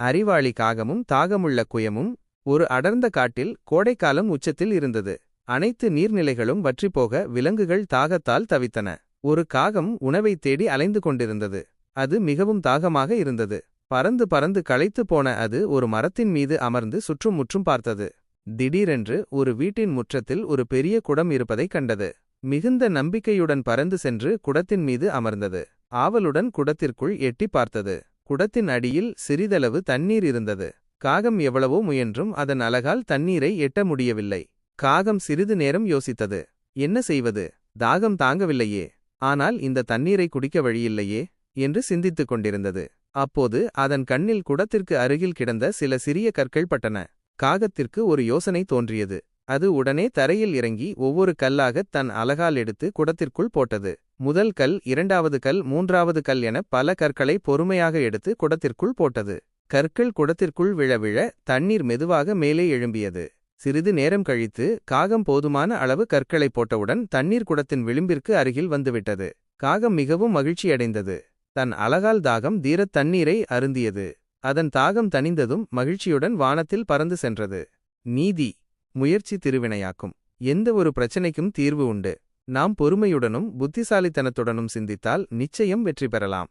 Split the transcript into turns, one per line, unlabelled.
அறிவாளி காகமும் தாகமுள்ள குயமும் ஒரு அடர்ந்த காட்டில் கோடைக்காலம் உச்சத்தில் இருந்தது. அனைத்து நீர்நிலைகளும் வற்றிப்போக விலங்குகள் தாகத்தால் தவித்தன. ஒரு காகம் உணவைத் தேடி அலைந்து கொண்டிருந்தது. அது மிகவும் தாகமாக இருந்தது. பறந்து பறந்து களைத்துப் போன அது ஒரு மரத்தின் மீது அமர்ந்து சுற்றும் முற்றும் பார்த்தது. திடீரென்று ஒரு வீட்டின் முற்றத்தில் ஒரு பெரிய குடம் இருப்பதைக் கண்டது. மிகுந்த நம்பிக்கையுடன் பறந்து சென்று குடத்தின் மீது அமர்ந்தது. ஆவலுடன் குடத்திற்குள் எட்டிப் பார்த்தது. குடத்தின் அடியில் சிறிதளவு தண்ணீர் இருந்தது. காகம் எவ்வளவோ முயன்றும் அதன் அலகால் தண்ணீரை எட்ட முடியவில்லை. காகம் சிறிது நேரம் யோசித்தது. என்ன செய்வது? தாகம் தாங்கவில்லையே. ஆனால் இந்த தண்ணீரை குடிக்க வழியில்லையே? என்று சிந்தித்துக் கொண்டிருந்தது. அப்போது அதன் கண்ணில் குடத்திற்கு அருகில் கிடந்த சில சிறிய கற்கள் பட்டன. காகத்திற்கு ஒரு யோசனை தோன்றியது. அது உடனே தரையில் இறங்கி ஒவ்வொரு கல்லாகத் தன் அலகால் எடுத்து குடத்திற்குள் போட்டது. முதல் கல் இரண்டாவது கல் மூன்றாவது கல் என பல கற்களை பொறுமையாக எடுத்து குடத்திற்குள் போட்டது. கற்கள் குடத்திற்குள் விழ விழ தண்ணீர் மெதுவாக மேலே எழும்பியது. சிறிது நேரம் கழித்து காகம் போதுமான அளவு கற்களை போட்டவுடன் தண்ணீர் குடத்தின் விளிம்பிற்கு அருகில் வந்துவிட்டது. காகம் மிகவும் மகிழ்ச்சியடைந்தது தன் அலகால் தாகம் தீரத் தண்ணீரை அருந்தியது. அதன் தாகம் தணிந்ததும் மகிழ்ச்சியுடன் வானத்தில் பறந்து சென்றது. நீதி. முயற்சி திருவினையாக்கும். எந்த ஒரு பிரச்சனைக்கும் தீர்வு உண்டு. நாம் பொறுமையுடனும் புத்திசாலித்தனத்துடனும் சிந்தித்தால் நிச்சயம் வெற்றி பெறலாம்.